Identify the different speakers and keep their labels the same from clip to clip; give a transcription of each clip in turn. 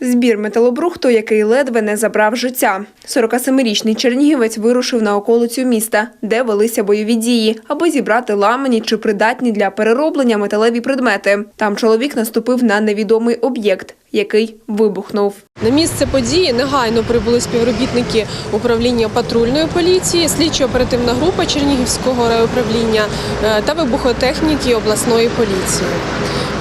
Speaker 1: Збір металобрухту, який ледве не забрав життя. 47-річний чернігівець вирушив на околицю міста, де велися бойові дії, аби зібрати ламані чи придатні для перероблення металеві предмети. Там чоловік наступив на невідомий об'єкт, який вибухнув.
Speaker 2: На місце події негайно прибули співробітники управління патрульної поліції, слідчо-оперативна група Чернігівського райуправління е, та вибухотехніки обласної поліції.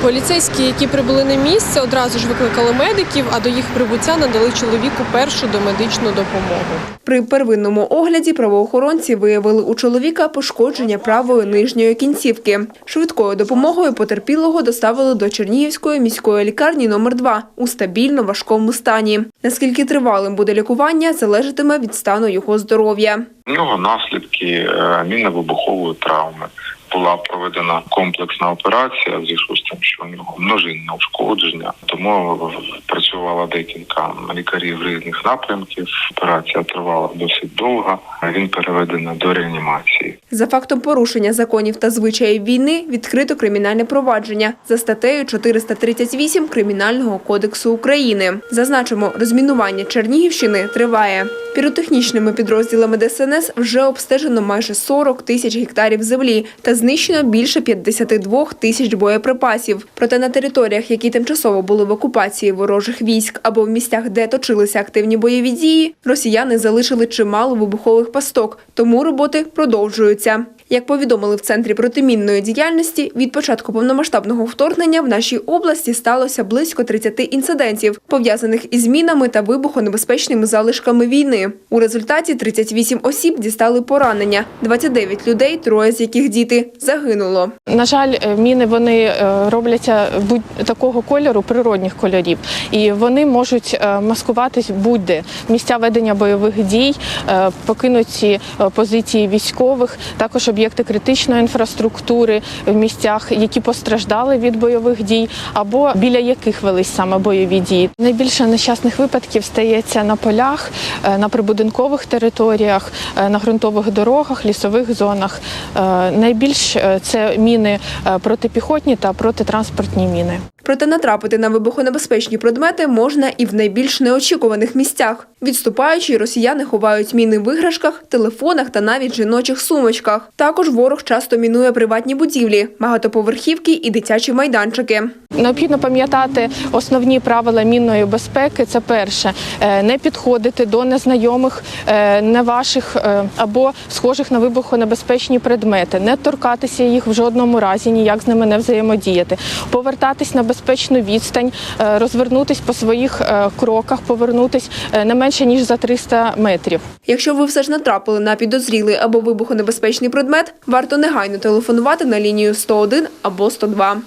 Speaker 2: Поліцейські, які прибули на місце, одразу ж викликали медиків, а до їх прибуття надали чоловіку першу домедичну допомогу.
Speaker 1: При первинному огляді правоохоронці виявили у чоловіка пошкодження правої нижньої кінцівки. Швидкою допомогою потерпілого доставили до Чернігівської міської лікарні номер 2 у стабільно важкому стані. Наскільки тривалим буде лікування, залежатиме від стану його здоров'я.
Speaker 3: У нього наслідки е, мінно-вибухової травми. Була проведена комплексна операція в зв'язку з тим, що у нього множинне ушкодження. Тому працювала декілька лікарів різних напрямків. Операція тривала досить довго. Він переведений до реанімації.
Speaker 1: За фактом порушення законів та звичаїв війни відкрито кримінальне провадження за статтею 438 Кримінального кодексу України. Зазначимо, розмінування Чернігівщини триває. Піротехнічними підрозділами ДСНС вже обстежено майже 40 тисяч гектарів землі та знищено більше 52 тисяч боєприпасів. Проте на територіях, які тимчасово були в окупації ворожих військ або в місцях, де точилися активні бойові дії, росіяни залишили чимало вибухових пасток, тому роботи продовжуються. Як повідомили в центрі протимінної діяльності, від початку повномасштабного вторгнення в нашій області сталося близько 30 інцидентів, пов'язаних із мінами та вибухонебезпечними залишками війни. У результаті 38 осіб дістали поранення, 29 людей, троє з яких діти, загинуло.
Speaker 2: На жаль, е, міни вони е, робляться будь такого кольору, природних кольорів, і вони можуть е, маскуватись будь-де місця ведення бойових дій, покинуті позиції військових, також об'єкти критичної інфраструктури в місцях, які постраждали від бойових дій, або біля яких велись саме бойові дії. Найбільше нещасних випадків стається на полях, е, на прибудинкових територіях, е, на ґрунтових дорогах, лісових зонах. Е, Найбільш це міни протипіхотні та протитранспортні міни.
Speaker 1: Проте натрапити на вибухонебезпечні предмети можна і в найбільш неочікуваних місцях. Відступаючи, росіяни ховають міни в іграшках, телефонах та навіть жіночих сумочках. Також ворог часто мінує приватні будівлі, багатоповерхівки і дитячі майданчики.
Speaker 2: Необхідно пам'ятати основні правила мінної безпеки. Це перше е, не підходити до незнайомих, е, не ваших е, або схожих на вибухонебезпечні предмети, не торкатися їх в жодному разі, ніяк з ними не взаємодіяти, повертатись на безпечну відстань, розвернутись по своїх кроках, повернутись не менше ніж за 300 метрів.
Speaker 1: Якщо ви все ж натрапили на підозрілий або вибухонебезпечний предмет, варто негайно телефонувати на лінію 101 або 102.